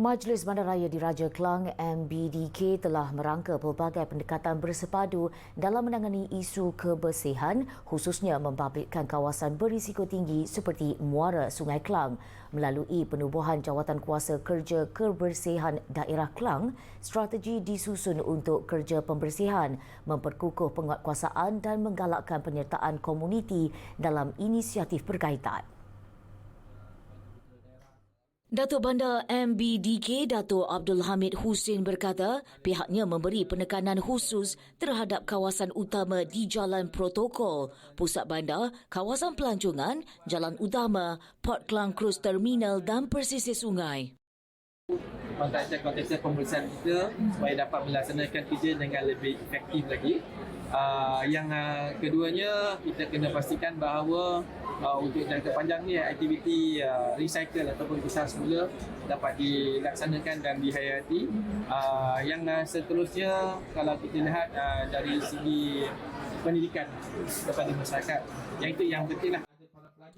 Majlis Bandaraya Diraja Kelang MBDK telah merangka pelbagai pendekatan bersepadu dalam menangani isu kebersihan khususnya membabitkan kawasan berisiko tinggi seperti muara Sungai Kelang. Melalui penubuhan jawatan kuasa kerja kebersihan daerah Kelang, strategi disusun untuk kerja pembersihan, memperkukuh penguatkuasaan dan menggalakkan penyertaan komuniti dalam inisiatif berkaitan. Datuk Bandar MBDK Datuk Abdul Hamid Hussein berkata pihaknya memberi penekanan khusus terhadap kawasan utama di Jalan Protokol, Pusat Bandar, Kawasan Pelancongan, Jalan Utama, Port Klang Cruise Terminal dan Persisir Sungai. konteks-konteks pemeriksaan kita supaya dapat melaksanakan kerja dengan lebih efektif lagi. Uh, yang uh, keduanya kita kena pastikan bahawa uh, untuk jangka panjang ni aktiviti uh, recycle ataupun besar semula dapat dilaksanakan dan dihayati. Uh, yang uh, seterusnya kalau kita lihat uh, dari segi pendidikan kepada masyarakat, yang itu yang penting lah.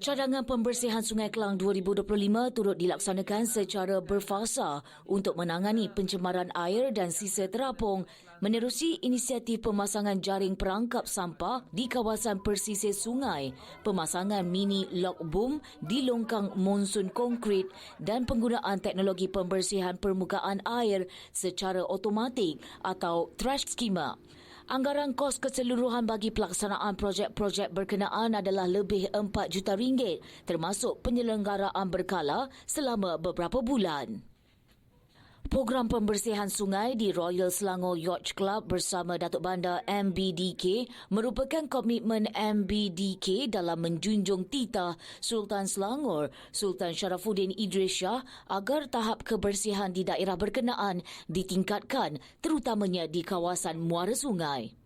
Cadangan pembersihan Sungai Kelang 2025 turut dilaksanakan secara berfasa untuk menangani pencemaran air dan sisa terapung menerusi inisiatif pemasangan jaring perangkap sampah di kawasan persisir sungai, pemasangan mini lock boom di longkang monsun konkrit dan penggunaan teknologi pembersihan permukaan air secara automatik atau trash skimmer. Anggaran kos keseluruhan bagi pelaksanaan projek-projek berkenaan adalah lebih 4 juta ringgit termasuk penyelenggaraan berkala selama beberapa bulan. Program pembersihan sungai di Royal Selangor Yacht Club bersama Datuk Bandar MBDK merupakan komitmen MBDK dalam menjunjung titah Sultan Selangor, Sultan Sharafuddin Idris Shah agar tahap kebersihan di daerah berkenaan ditingkatkan terutamanya di kawasan muara sungai.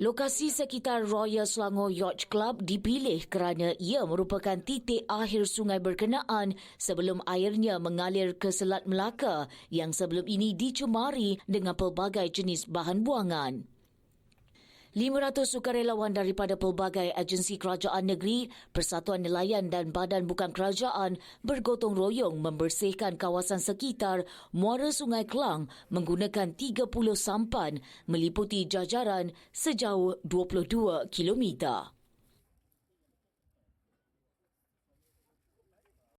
Lokasi sekitar Royal Selangor Yacht Club dipilih kerana ia merupakan titik akhir sungai berkenaan sebelum airnya mengalir ke Selat Melaka yang sebelum ini dicemari dengan pelbagai jenis bahan buangan. 500 sukarelawan daripada pelbagai agensi kerajaan negeri, persatuan nelayan dan badan bukan kerajaan bergotong royong membersihkan kawasan sekitar muara Sungai Kelang menggunakan 30 sampan meliputi jajaran sejauh 22 kilometer.